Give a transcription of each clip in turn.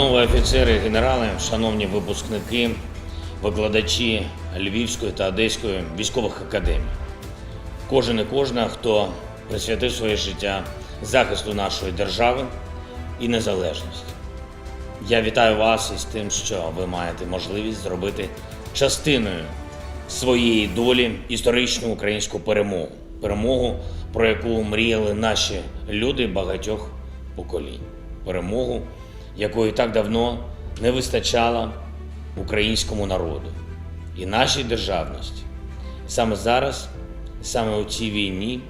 Панове офіцери, генерали, шановні випускники, викладачі Львівської та Одеської військових академій. Кожен і кожна, хто присвятив своє життя захисту нашої держави і незалежності. Я вітаю вас із тим, що ви маєте можливість зробити частиною своєї долі історичну українську перемогу. Перемогу, про яку мріяли наші люди багатьох поколінь. Перемогу, якої так давно не вистачало українському народу і нашій державності. Саме зараз, саме у цій війні,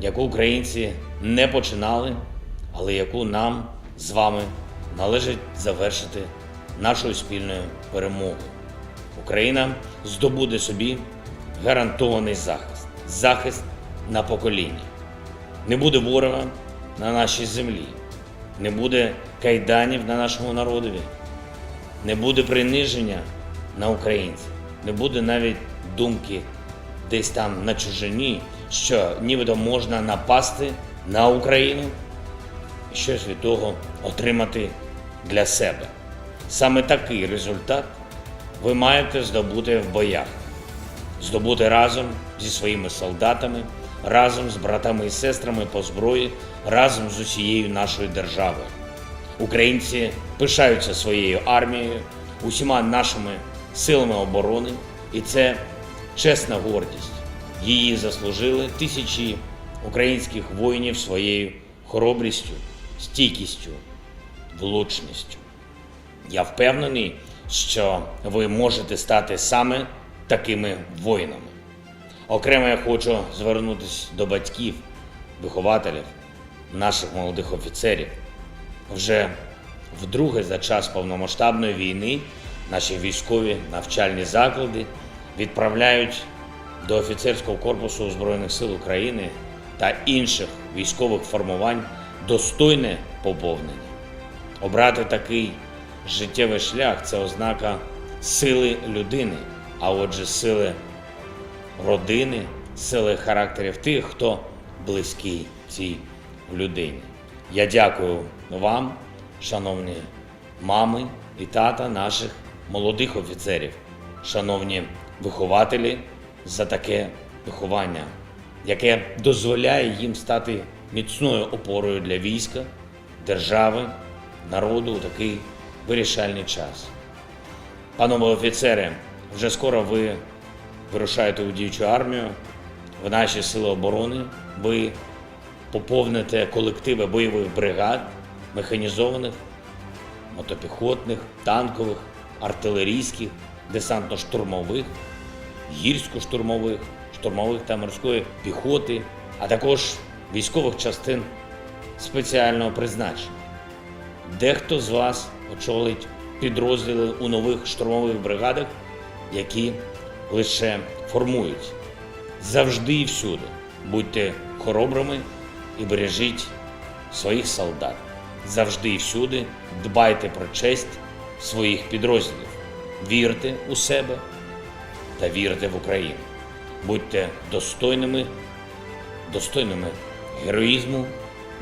яку українці не починали, але яку нам з вами належить завершити нашою спільною перемогою. Україна здобуде собі гарантований захист, захист на покоління. Не буде ворога на нашій землі, не буде кайданів на нашому народові, не буде приниження на українців, не буде навіть думки десь там на чужині, що нібито можна напасти на Україну і щось від того отримати для себе. Саме такий результат ви маєте здобути в боях, здобути разом зі своїми солдатами, разом з братами і сестрами по зброї, разом з усією нашою державою. Українці пишаються своєю армією, усіма нашими силами оборони, і це чесна гордість. Її заслужили тисячі українських воїнів своєю хоробрістю, стійкістю, влучністю. Я впевнений, що ви можете стати саме такими воїнами. Окремо я хочу звернутися до батьків, вихователів, наших молодих офіцерів. Вже вдруге за час повномасштабної війни наші військові навчальні заклади відправляють до офіцерського корпусу Збройних сил України та інших військових формувань достойне поповнення. Обрати такий життєвий шлях це ознака сили людини, а отже, сили родини, сили характерів тих, хто близький цій людині. Я дякую вам, шановні мами і тата наших молодих офіцерів, шановні вихователі, за таке виховання, яке дозволяє їм стати міцною опорою для війська, держави, народу у такий вирішальний час. Панове офіцери, вже скоро ви вирушаєте у діючу армію, в наші сили оборони. Ви поповните колективи бойових бригад, механізованих, мотопіхотних, танкових, артилерійських, десантно-штурмових, гірсько-штурмових, штурмових та морської піхоти, а також військових частин спеціального призначення. Дехто з вас очолить підрозділи у нових штурмових бригадах, які лише формують. Завжди і всюди будьте хоробрими і бережіть своїх солдат. Завжди і всюди дбайте про честь своїх підрозділів. Вірте у себе та вірте в Україну. Будьте достойними, достойними героїзму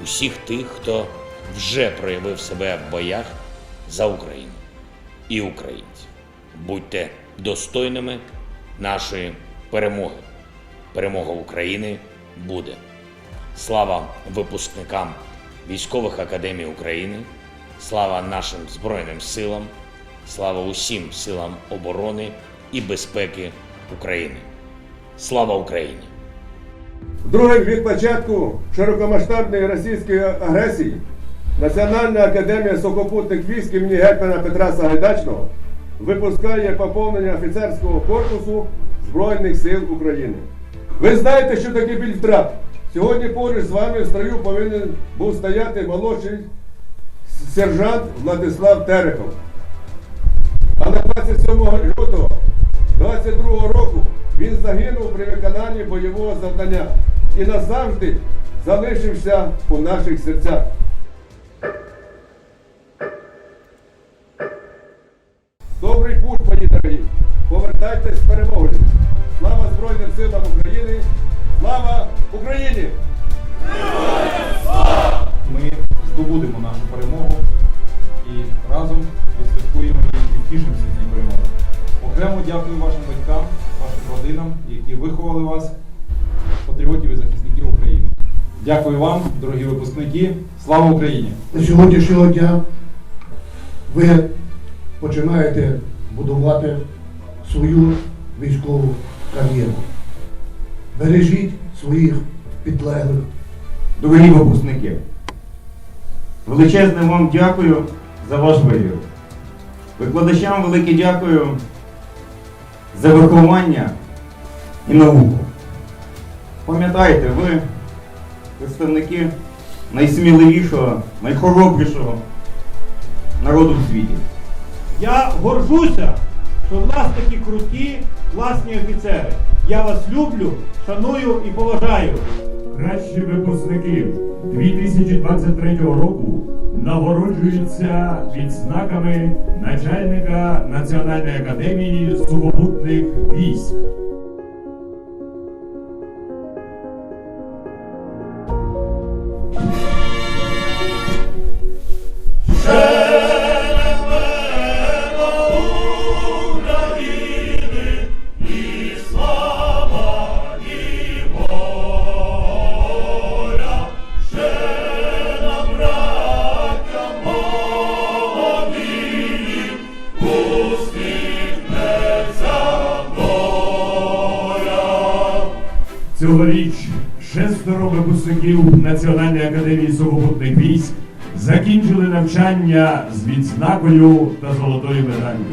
усіх тих, хто вже проявив себе в боях за Україну і українців. Будьте достойними нашої перемоги. Перемога України буде. Слава випускникам військових академій України, слава нашим Збройним силам, слава усім силам оборони і безпеки України. Слава Україні! Друге від початку широкомасштабної російської агресії Національна академія сухопутних військ імені гетьмана Петра Сагайдачного випускає поповнення офіцерського корпусу Збройних сил України. Ви знаєте, що таке біль втрат. Сьогодні поруч з вами в строю повинен був стояти молодший сержант Владислав Терехов. Але 27 лютого 22 року він загинув при виконанні бойового завдання і назавжди залишився у наших серцях. Добрий путь, пані дорогі! Повертайтесь з перемогою! Слава Збройним силам України! Слава Україні! ми здобудемо нашу перемогу і разом відсвяткуємо її і з цієї перемоги. Окремо дякую вашим батькам, вашим родинам, які виховали вас, патріотів і захисників України. Дякую вам, дорогі випускники. Слава Україні! З сьогоднішнього дня ви починаєте будувати свою військову кар'єру. Бережіть своїх підлеглих. Дорогі випускники, величезне вам дякую за ваш вибір. Викладачам велике дякую за виховання і науку. Пам'ятайте, ви представники найсміливішого, найхоробрішого народу в світі. Я горжуся, що в нас такі круті, класні офіцери. Я вас люблю, шаную і поважаю. Кращі випускники 2023 року нагороджуються відзнаками начальника Національної академії сухопутних військ. Цьогоріч шестеро випускників Національної академії сухопутних військ закінчили навчання з відзнакою та золотою медаллю.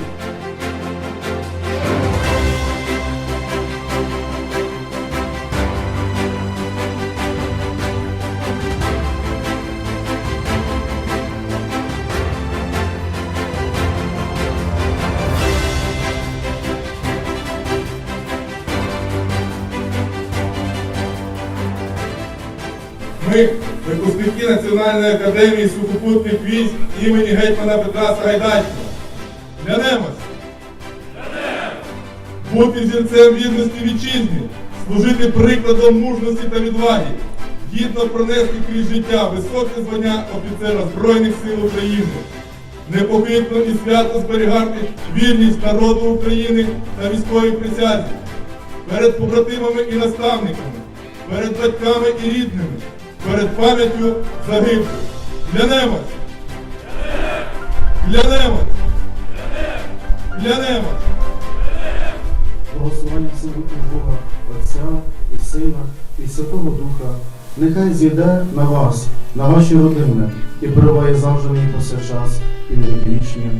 Випускники Національної академії сухопутних військ імені гетьмана Петра Сагайдачного. Клянемось! Бути взірцем вірності вітчизні, служити прикладом мужності та відваги, гідно пронести крізь життя високе звання офіцера Збройних сил України, непохитно і свято зберігати вірність народу України та військовій присязі, перед побратимами і наставниками, перед батьками і рідними, перед пам'яттю загиблих. Клянемось! Клянемось! Клянемось! Благословення Всевишнього Бога, Отця і Сина, і Святого Духа, нехай зійде на вас, на ваші родини, і перебуває завжди і повсякчас, і на віки вічні.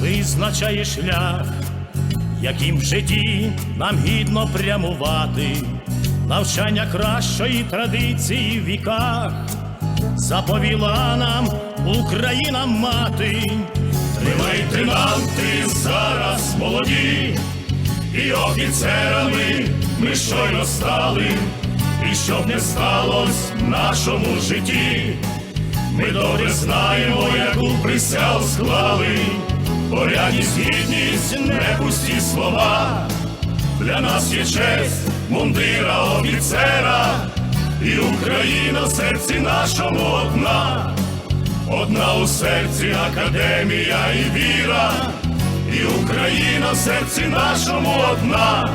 Визначає шлях, яким в житті нам гідно прямувати, навчання кращої традиції в віках, заповіла нам Україна мати, тримайте нам зараз молоді, і офіцерами ми щойно стали, і щоб не сталося в нашому житті. Ми добре знаємо, яку присягу склали, порядність, гідність, не пусті слова. Для нас є честь мундира офіцера, і Україна в серці нашому одна, одна у серці академія і віра, і Україна в серці нашому одна,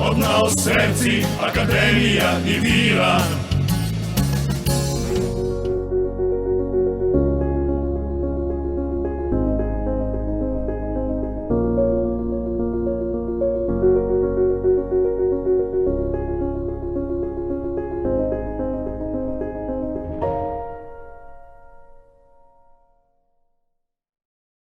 одна у серці академія і віра.